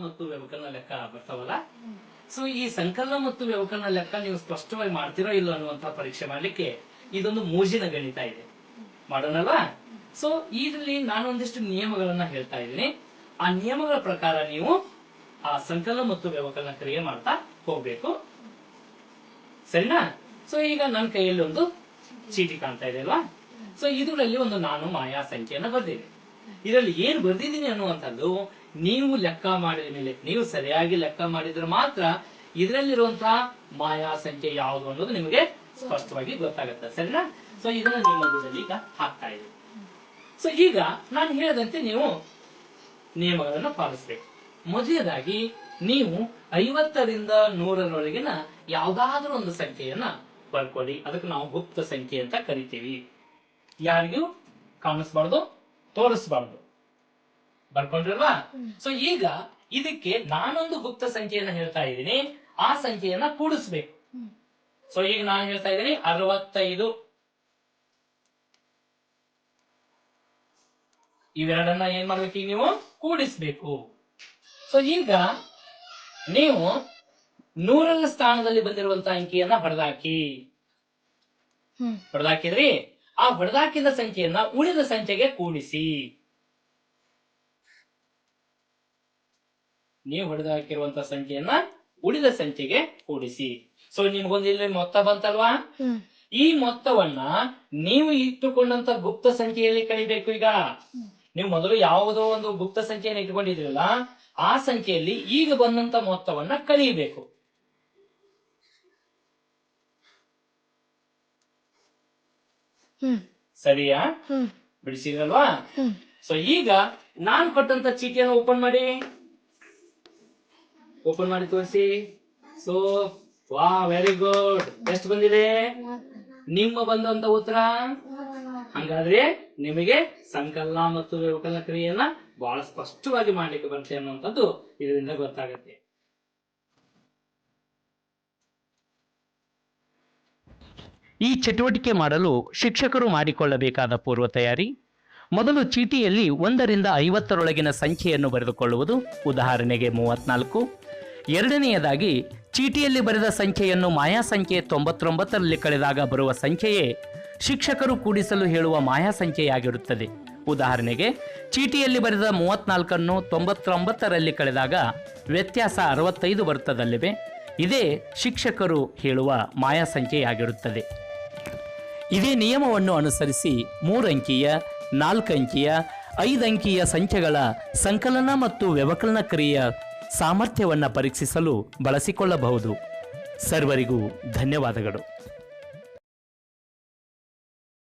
ಮತ್ತು ವ್ಯವಕಲನ ಲೆಕ್ಕ ಬರ್ತಾವಲ್ಲ ಸೊ ಈ ಸಂಕಲನ ಮತ್ತು ವ್ಯವಕಲನ ಲೆಕ್ಕ ನೀವು ಸ್ಪಷ್ಟವಾಗಿ ಮಾಡ್ತಿರೋ ಇಲ್ಲ ಅನ್ನುವಂತ ಪರೀಕ್ಷೆ ಮಾಡ್ಲಿಕ್ಕೆ ಇದೊಂದು ಮೋಜಿನ ಗಣಿತ ಇದೆ. ಮಾಡೋಣಲ್ವಾ? ಸೊ ಇದರಲ್ಲಿ ನಾನೊಂದಿಷ್ಟು ನಿಯಮಗಳನ್ನ ಹೇಳ್ತಾ ಇದ್ದೀನಿ. ಆ ನಿಯಮಗಳ ಪ್ರಕಾರ ನೀವು ಆ ಸಂಕಲನ ಮತ್ತು ವ್ಯವಕಲನ ಕ್ರಿಯೆ ಮಾಡ್ತಾ ಹೋಗ್ಬೇಕು. ಸರಿನಾ? ಸೊ ಈಗ ನನ್ನ ಕೈಯಲ್ಲಿ ಒಂದು ಚೀಟಿ ಕಾಣ್ತಾ ಇದೆ ಅಲ್ವಾ? ಸೊ ಇದರಲ್ಲಿ ಒಂದು ನಾನು ಮಾಯಾ ಸಂಖ್ಯೆಯನ್ನ ಬರ್ದಿದೆ. ಇದರಲ್ಲಿ ಏನು ಬರೆದಿದ್ದೀನಿ ಅನ್ನುವಂಥದ್ದು ನೀವು ಲೆಕ್ಕ ಮಾಡಿದ ಮೇಲೆ, ನೀವು ಸರಿಯಾಗಿ ಲೆಕ್ಕ ಮಾಡಿದ್ರೆ ಮಾತ್ರ ಇದರಲ್ಲಿರುವಂತಹ ಮಾಯಾ ಸಂಖ್ಯೆ ಯಾವುದು ಅನ್ನೋದು ನಿಮಗೆ ಸ್ಪಷ್ಟವಾಗಿ ಗೊತ್ತಾಗುತ್ತೆ. ಸರಿನಾ? ಸೊ ಇದನ್ನ ನಿಮ್ಮ ಮಧ್ಯದಲ್ಲಿ ಈಗ ಹಾಕ್ತಾ ಇದೆ ಸೊ ಈಗ ನಾನು ಹೇಳದಂತೆ ನೀವು ನಿಯಮಗಳನ್ನು ಪಾಲಿಸಬೇಕು. ಮೊದಲನೇದಾಗಿ, ನೀವು ಐವತ್ತರಿಂದ ನೂರರವರೆಗಿನ ಯಾವುದಾದ್ರೂ ಒಂದು ಸಂಖ್ಯೆಯನ್ನ ಬರ್ಕೊಳ್ಳಿ. ಅದಕ್ಕೆ ನಾವು ಗುಪ್ತ ಸಂಖ್ಯೆ ಅಂತ ಕರಿತೀವಿ. ಯಾರಿಗೂ ಕಾಣಿಸ್ಬಾರ್ದು? ತೋರಿಸ್ಬಾರ್ದು. ಬರ್ಕೊಂಡ್ರಲ್ವಾ? ಸೊ ಈಗ ಇದಕ್ಕೆ ನಾನೊಂದು ಗುಪ್ತ ಸಂಖ್ಯೆಯನ್ನ ಹೇಳ್ತಾ ಇದ್ದೀನಿ. ಆ ಸಂಖ್ಯೆಯನ್ನ ಕೂಡಿಸ್ಬೇಕು. ಸೊ ಈಗ ನಾನು ಹೇಳ್ತಾ ಇದ್ದೀನಿ ಅರವತ್ತೈದು. ಇವೆರಡನ್ನ ಏನ್ ಮಾಡ್ಬೇಕು ಈಗ ನೀವು? ಕೂಡಿಸ್ಬೇಕು. ಸೊ ಈಗ ನೀವು ನೂರರ ಸ್ಥಾನದಲ್ಲಿ ಬಂದಿರುವಂತಹ ಅಂಕಿಯನ್ನ ಹೊಡೆದಾಕಿ. ಹೊಡೆದಾಕಿದ್ರಿ? ಆ ಹೊಡೆದಾಕಿದ ಸಂಖ್ಯೆಯನ್ನ ಉಳಿದ ಸಂಖ್ಯೆಗೆ ಕೂಡಿಸಿ. ನೀವು ಹೊಡೆದಾಕಿರುವಂತ ಸಂಖ್ಯೆಯನ್ನ ಉಳಿದ ಸಂಖ್ಯೆಗೆ ಕೂಡಿಸಿ. ಸೊ ನಿಮ್ಗೊಂದು ಇಲ್ಲಿ ಮೊತ್ತ ಬಂತಲ್ವಾ? ಈ ಮೊತ್ತವನ್ನ ನೀವು ಇಟ್ಟುಕೊಂಡಂತ ಗುಪ್ತ ಸಂಖ್ಯೆಯಲ್ಲಿ ಕಳಿಬೇಕು ಈಗ. ನೀವು ಮೊದಲು ಯಾವುದೋ ಒಂದು ಗುಪ್ತ ಸಂಖ್ಯೆಯನ್ನು ಇಟ್ಕೊಂಡಿದ್ರಲ್ಲ ಆ ಸಂಖ್ಯೆಯಲ್ಲಿ ಈಗ ಬಂದಂತ ಮೊತ್ತವನ್ನ ಕಳಿಬೇಕು ಸರಿಯಾ? ಹ್ಮ್. ಸೊ ಈಗ ನಾನ್ ಕೊಟ್ಟಂತ ಚೀಟಿಯನ್ನು ಓಪನ್ ಮಾಡಿ. ಓಪನ್ ಮಾಡಿ ತೋರಿಸಿ. ಸೊ ವಾ ವೆರಿ ಗುಡ್ ಎಷ್ಟು ಬಂದಿದೆ? ನಿಮ್ಮ ಬಂದಂತ ಉತ್ತರ? ಹಂಗಾದ್ರೆ ನಿಮಗೆ ಸಂಕಲನ ಮತ್ತು ವ್ಯವಕಲನ ಕ್ರಿಯೆಯನ್ನ ಬಹಳ ಸ್ಪಷ್ಟವಾಗಿ ಮಾಡ್ಲಿಕ್ಕೆ ಬರುತ್ತೆ ಅನ್ನುವಂಥದ್ದು ಇದರಿಂದ ಗೊತ್ತಾಗುತ್ತೆ. ಈ ಚಟುವಟಿಕೆ ಮಾಡಲು ಶಿಕ್ಷಕರು ಮಾಡಿಕೊಳ್ಳಬೇಕಾದ ಪೂರ್ವ ತಯಾರಿ. ಮೊದಲು ಚೀಟಿಯಲ್ಲಿ ಒಂದರಿಂದ ಐವತ್ತರೊಳಗಿನ ಸಂಖ್ಯೆಯನ್ನು ಬರೆದುಕೊಳ್ಳುವುದು. ಉದಾಹರಣೆಗೆ ಮೂವತ್ನಾಲ್ಕು. ಎರಡನೆಯದಾಗಿ, ಚೀಟಿಯಲ್ಲಿ ಬರೆದ ಸಂಖ್ಯೆಯನ್ನು ಮಾಯಾ ಸಂಖ್ಯೆ ತೊಂಬತ್ತೊಂಬತ್ತರಲ್ಲಿ ಕಳೆದಾಗ ಬರುವ ಸಂಖ್ಯೆಯೇ ಶಿಕ್ಷಕರು ಕೂಡಿಸಲು ಹೇಳುವ ಮಾಯಾ ಸಂಖ್ಯೆಯಾಗಿರುತ್ತದೆ ಉದಾಹರಣೆಗೆ, ಚೀಟಿಯಲ್ಲಿ ಬರೆದ ಮೂವತ್ನಾಲ್ಕನ್ನು ತೊಂಬತ್ತೊಂಬತ್ತರಲ್ಲಿ ಕಳೆದಾಗ ವ್ಯತ್ಯಾಸ ಅರವತ್ತೈದು ಬರುತ್ತದಲ್ಲವೇ. ಇದೇ ಶಿಕ್ಷಕರು ಹೇಳುವ ಮಾಯಾ ಸಂಖ್ಯೆಯಾಗಿರುತ್ತದೆ ಇದೇ ನಿಯಮವನ್ನು ಅನುಸರಿಸಿ ಮೂರಂಕಿಯ ನಾಲ್ಕಂಕಿಯ ಐದಂಕಿಯ ಸಂಖ್ಯೆಗಳ ಸಂಕಲನ ಮತ್ತು ವ್ಯವಕಲನ ಕ್ರಿಯೆಯ ಸಾಮರ್ಥ್ಯವನ್ನು ಪರೀಕ್ಷಿಸಲು ಬಳಸಿಕೊಳ್ಳಬಹುದು. ಸರ್ವರಿಗೂ ಧನ್ಯವಾದಗಳು.